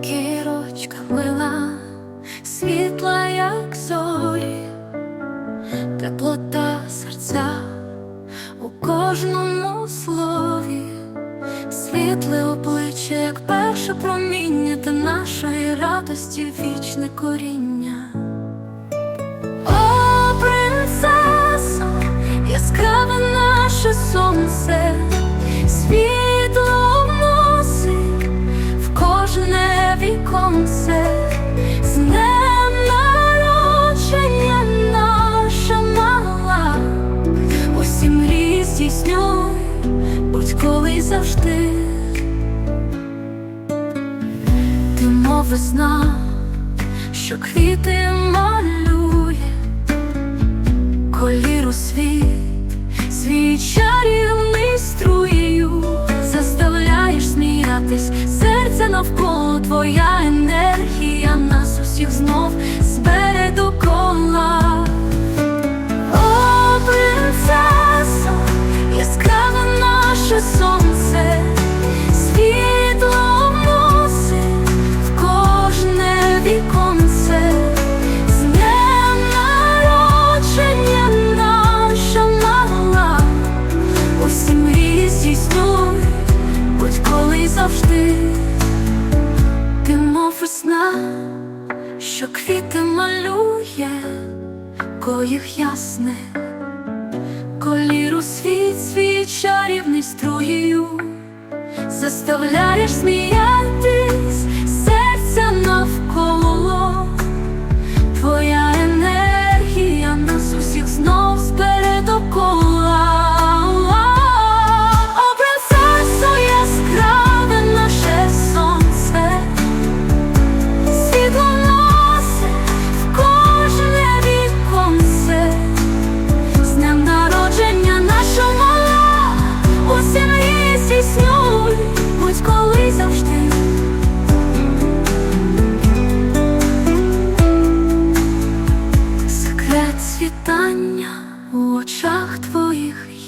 Кірочка мила, світла, як зорі, теплота серця у кожному слові, світле обличчя, як перше проміння та нашої радості вічне коріння. О, принцесо, яскраве наше сонце, весна, що квіти малює, коліру світ, свій чарівний струєю, заставляєш сміятись, серце навколо твоя енергія. Нас усіх знов що квіти малює, коїх ясне, коліру світ свій чарівний струєю, заставляєш сміятись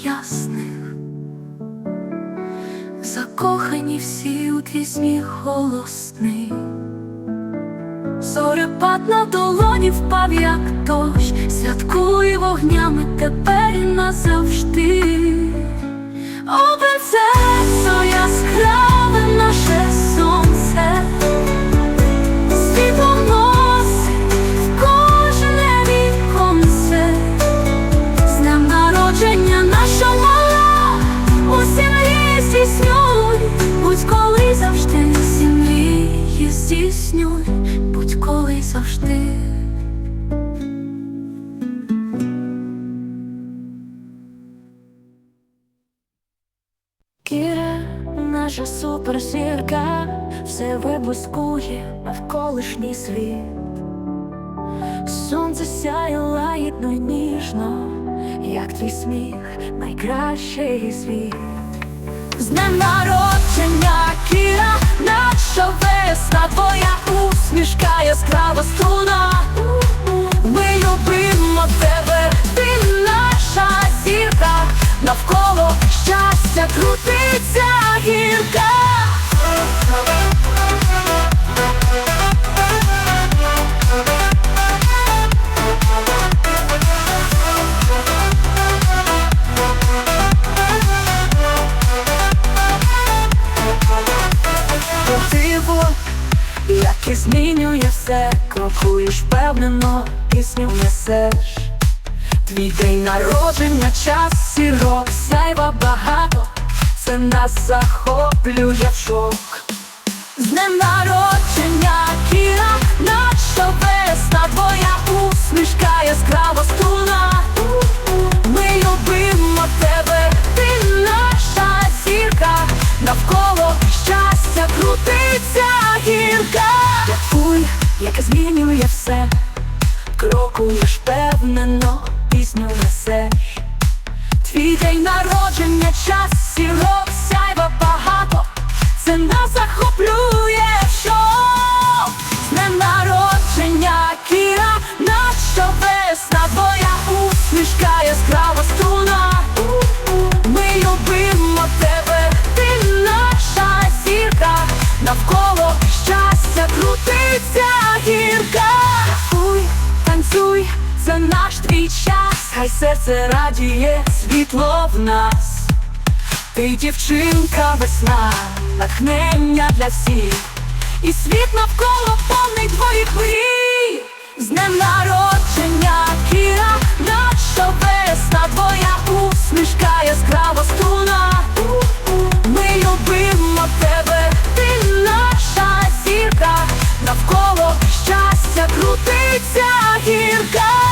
ясних, закохані всі у твій сміх голосний. Зорепад на долоні впав, як дощ, святкує вогнями тепер і назавжди. О, принцесо, яскраве наше здійснюй, будь-коли завжди. Кіра, наша суперзірка, все виблискує навколишній світ. Сонце сяє лагідно й ніжно, як твій сміх, найкращий звіт. З днем народження, Кіра, наша весна, твоя усмішка, яскрава струна. Ми любимо тебе, ти наша зірка, навколо щастя крутиться крокуєш впевнено, пісню несеш. Твій день народження, час сірок, сяйва багато, це нас захоплює в шок. З яке змінює все, крокуєш впевнено, пісню несеш. Твій день народження, час сірок, сяйва багато, це нас захоплює що? З днем народження, Кіра, наша весна, твоя усмішка, яскрава щастя ця гірка. Рахуй, танцюй, це наш твій час, хай серце радіє, світло в нас. Ти дівчинка весна, натхнення для всіх, і світ навколо повний твоїх мрій. З днем народження, Кіра, Зливається гірка.